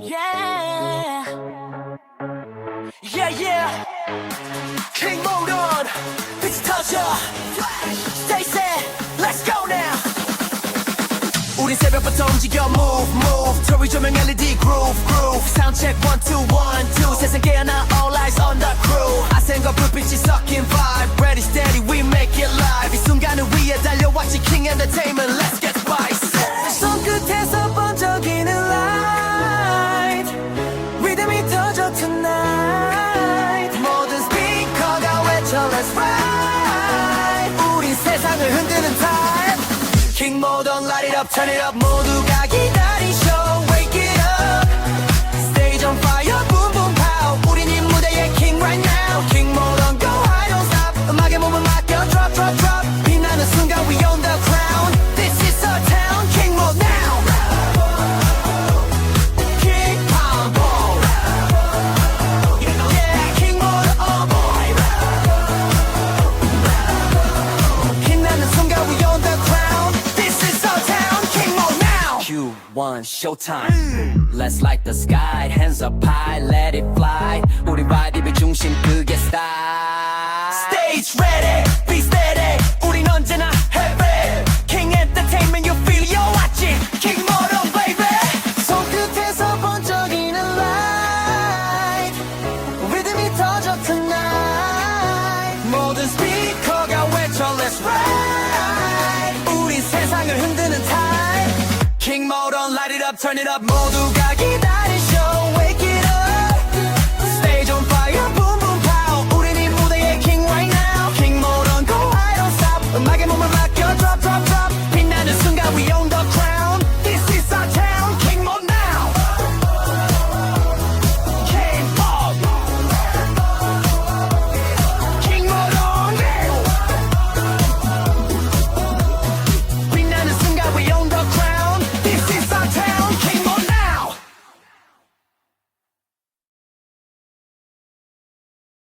Yeah. Yeah, yeah. King mode on. Bitch 터져. Stay set. Let's go now. 우린 새벽부터 움직여 move move 토리 조명 LED groove groove sound check one two one two 세상 깨어나 all eyes on the crew 아생과 불빛이 섞인 vibe ready steady we make it live 이 순간을 위해 달려왔지 king entertainment let's Up turn it up 모두가 Q1 showtime Let's light the sky Hands up high Let it fly 우리 바디의 중심 그게 style Stage ready Be steady 우린 언제나 heavy King entertainment You feel your watching King mode on baby 손끝에서 번쩍이는 light 리듬이 터져 tonight 모든 스피커가 외쳐 Let's ride up, turn it up 모두가 기다